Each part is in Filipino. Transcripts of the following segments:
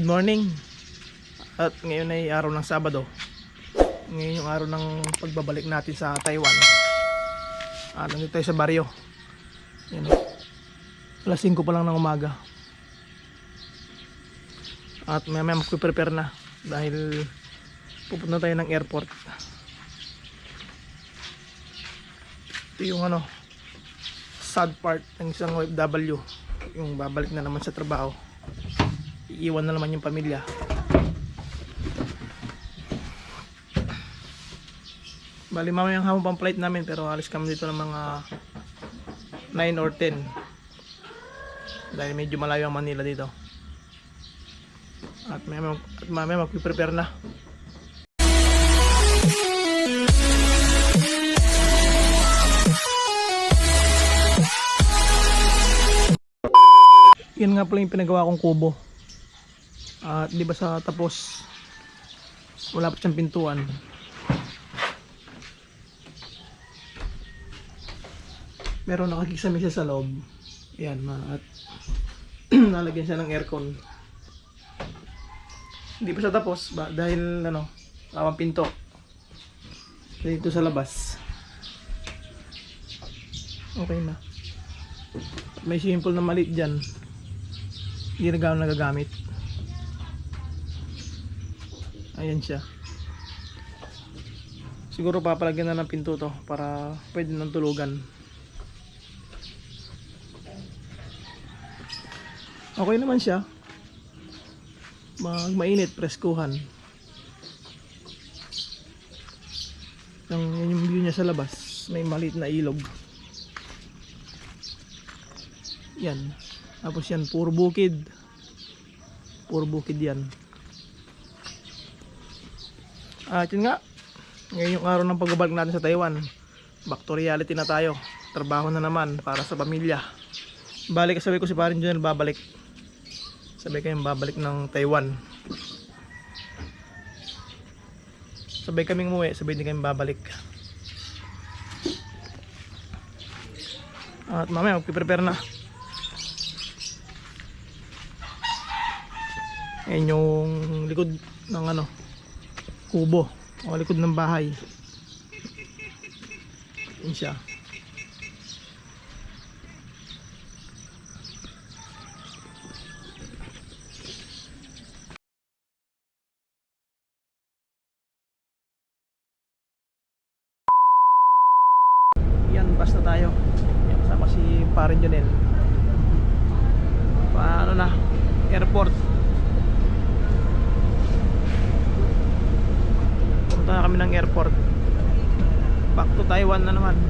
Good morning. At ngayon ay araw ng Sabado. Ngayon yung araw ng pagbabalik natin sa Taiwan. Ah, nandito tayo sa baryo. Yan. o. Alas 5 pa lang ng umaga. At maya maya magpiprepare na dahil pupunta tayo ng airport. Ito yung ano sad part ng isang OFW yung babalik na naman sa trabaho iiwan na naman yung pamilya. Bali mamaya ang hamon pang flight namin pero alis kami dito ng mga 9 or 10 dahil medyo malayo ang Manila dito. At mamaya, at mamaya magpiprepare na. Yan nga pala yung pinagawa kong kubo at di ba sa tapos wala pa siyang pintuan? Pero nakakisame siya sa loob. Yan at nalagyan siya ng aircon. Hindi pa siya tapos ba, dahil ano tawang pinto. Dito sa labas. Okay na. May simple na maliit dyan. Hindi na gano'n nagagamit ayan siya. Siguro papalagyan na ng pinto to para pwede nang tulugan. Okay naman siya. Mag mainit preskuhan yung, yun yung view niya sa labas may maliit na ilog. Yan. Tapos yan puro bukid. Puro bukid yan at yun nga ngayon yung araw ng pagbabalik natin sa Taiwan back to reality na tayo. Trabaho na naman para sa pamilya. Balik sabi ko si parin Junel babalik. Sabay kayong babalik ng Taiwan. Sabay kaming umuwi sabay din kayong babalik. At mamaya magpiprepare na. Ayan yung likod ng ano kubo o likod ng bahay. Yun siya yan basta tayo yan kasama si parin Jonel paano na airport punta na kami ng airport back to Taiwan na naman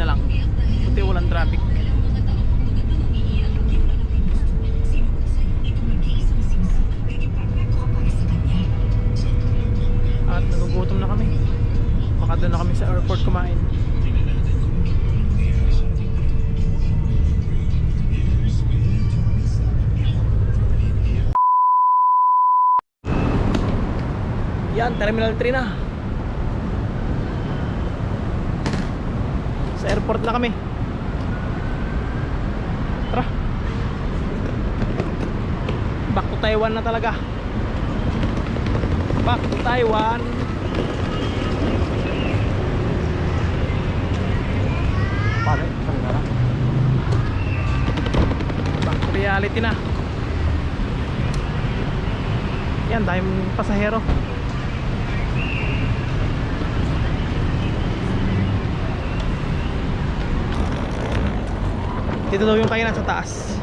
na lang. Konti walang traffic. At nagugutom na kami. Baka doon na kami sa airport kumain. Yan terminal 3 na airport na kami. Tara. Back to Taiwan na talaga. Back to Taiwan. Pare back to reality na. Yan dahil pasahero. Dito daw yung kainan sa taas.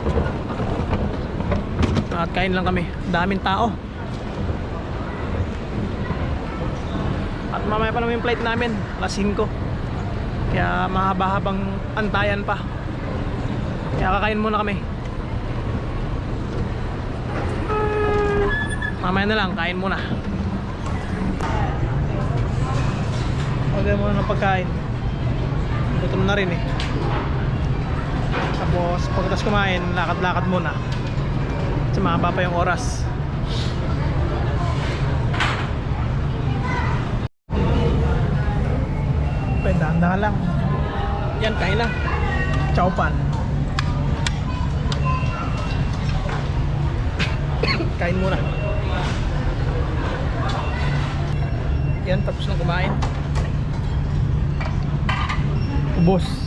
At kain lang kami. Daming tao. At mamaya pa naman yung flight namin. Alas 5. Kaya mahaba-habang antayan pa. Kaya kakain muna kami. Mamaya na lang, kain muna. Order muna ng pagkain. Gutom na rin eh. Tapos pagkatapos kumain, lakad-lakad muna. Kasi mahaba pa yung oras. Pwede, dahan lang. Yan, kain na. Chow pan. kain muna. Yan, tapos na kumain. Ubos.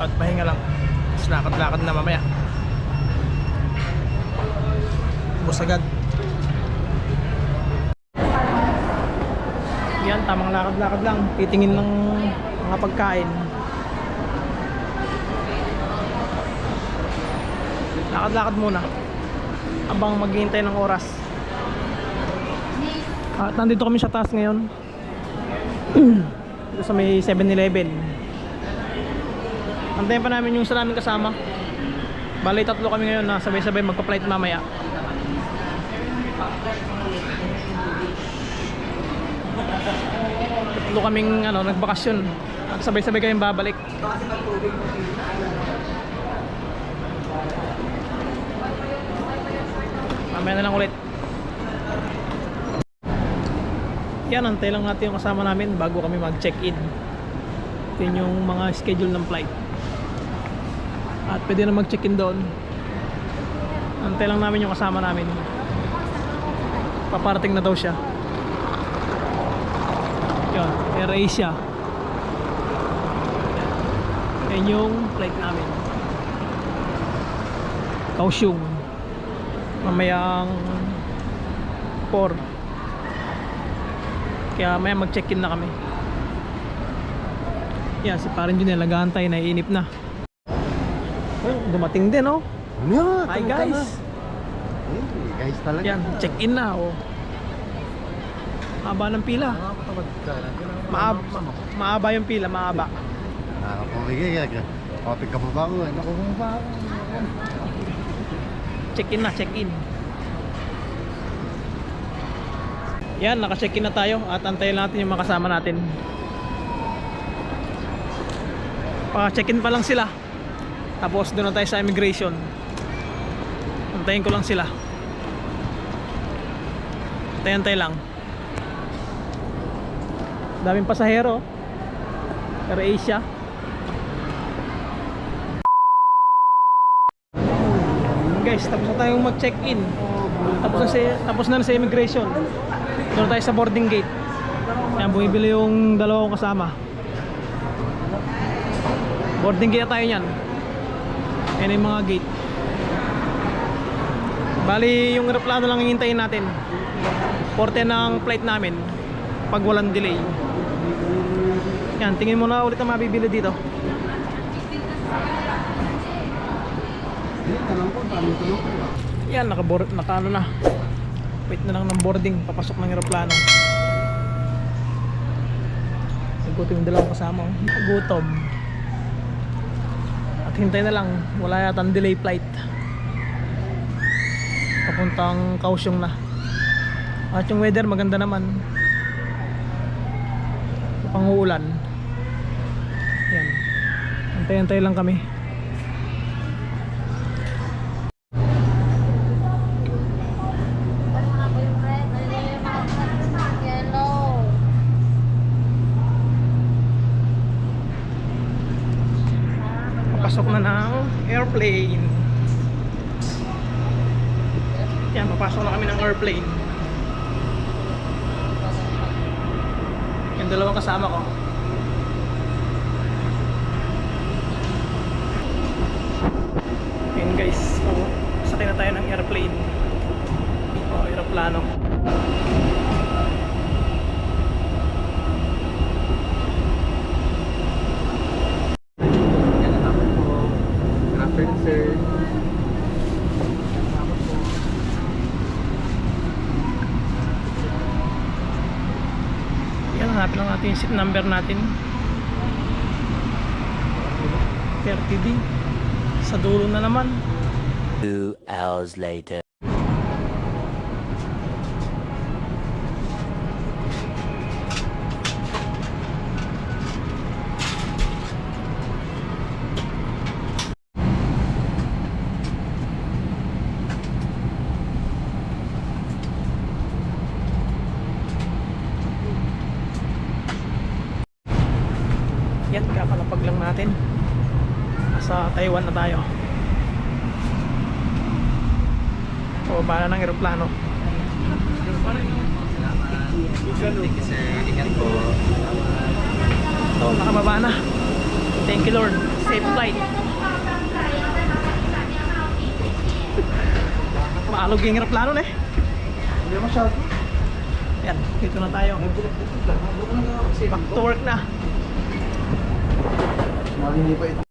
At pahinga lang. Tapos lakad-lakad na mamaya. Ubos agad. Yan, tamang lakad-lakad lang. Titingin ng mga pagkain. Lakad-lakad muna. Abang maghihintay ng oras. At nandito kami sa taas ngayon. Sa may 7-Eleven. Antayin pa namin yung isa kasama. Bali tatlo kami ngayon na sabay-sabay magpa-flight mamaya. Tatlo kaming ano, nagbakasyon. At sabay-sabay kaming babalik. Mamaya na lang ulit. Yan, antay lang natin yung kasama namin bago kami mag-check-in. Ito yung mga schedule ng flight. At pwede na mag-check-in doon. Antay lang namin yung kasama namin. Paparating na daw siya. Yan, Air Asia. Yan yung flight namin. Kaohsiung. Mamayang 4. Kaya maya mag-check-in na kami. Yan, si Parin Junel, nag-aantay, naiinip na. Dumating din, oh. Yeah, Hi, guys. Eh, guys talaga. Yan, check-in na, oh. Haba ng pila. Maab maaba yung pila, maaba. Nakakapumigay ka. Kapit ka pa ba ako? Naku, pa ako. Check-in na, check-in. Yan, naka-check-in na tayo at antayin natin yung mga kasama natin. Pa-check-in pa lang sila. Tapos doon na tayo sa immigration. Antayin ko lang sila. Antay-antay lang. Daming pasahero. Pero Asia. Guys, tapos na tayong mag-check-in. Tapos na, si, tapos na sa immigration. Doon tayo sa boarding gate. Yan, bumibili yung dalawa kong kasama. Boarding gate tayo niyan. Yan yung mga gate. Bali, yung aeroplano lang hihintayin natin. Porte ng flight namin. Pag walang delay. Yan, tingin mo na ulit ang mabibili dito. Yan, naka, naka ano na. Wait na lang ng boarding, papasok ng aeroplano. Nagutom yung dalawang kasama. oh. Nagutom. Hintay na lang, wala yata delay flight. Papuntang Kaohsiung na. At yung weather maganda naman. Panguulan. Yan. Antay-antay lang kami. papasok na ng airplane. Yan papasok na kami ng airplane. Yung dalawang kasama ko. Yun guys. So, sakay na tayo ng airplane. O aeroplano. Number natin. 30D. Sa dulo na naman. Two hours later. Yan, kakalapag lang natin. Nasa Taiwan na tayo. Pababa na ng aeroplano. Thank you, sir. Ingat po. So, nakababa na. Thank you Lord. Safe flight. Maalog yung aeroplano na eh. Hindi masyado. Yan, dito na tayo. Back to work na. Nalini pa ito.